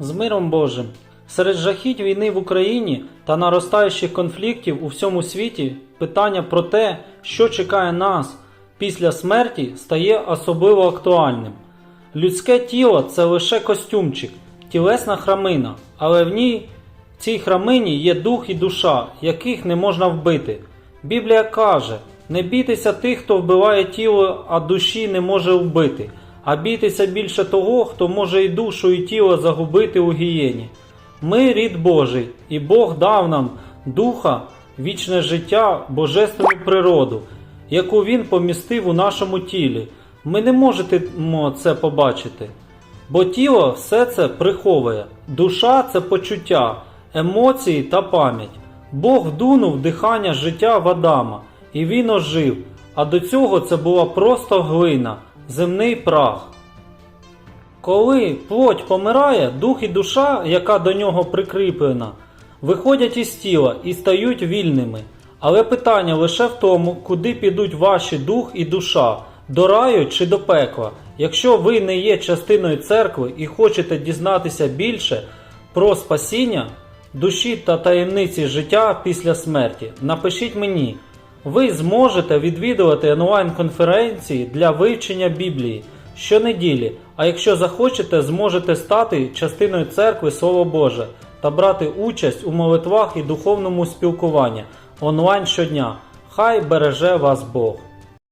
З миром Божим. Серед жахіть війни в Україні та наростаючих конфліктів у всьому світі питання про те, що чекає нас після смерті, стає особливо актуальним. Людське тіло це лише костюмчик, тілесна храмина, але в ній, в цій храмині є дух і душа, яких не можна вбити. Біблія каже: не бійтеся тих, хто вбиває тіло, а душі не може вбити, а бійтеся більше того, хто може і душу, і тіло загубити у гієні. Ми рід Божий, і Бог дав нам духа, вічне життя, божественну природу, яку Він помістив у нашому тілі. Ми не можемо це побачити. Бо тіло все це приховує, душа це почуття, емоції та пам'ять. Бог вдунув дихання життя в Адама, і він ожив, а до цього це була просто глина, земний прах. Коли плоть помирає, дух і душа, яка до нього прикріплена, виходять із тіла і стають вільними. Але питання лише в тому, куди підуть ваші дух і душа до раю чи до пекла. Якщо ви не є частиною церкви і хочете дізнатися більше про спасіння душі та таємниці життя після смерті, напишіть мені. Ви зможете відвідувати онлайн-конференції для вивчення Біблії щонеділі, а якщо захочете, зможете стати частиною церкви Слово Боже та брати участь у молитвах і духовному спілкуванні онлайн щодня. Хай береже вас Бог!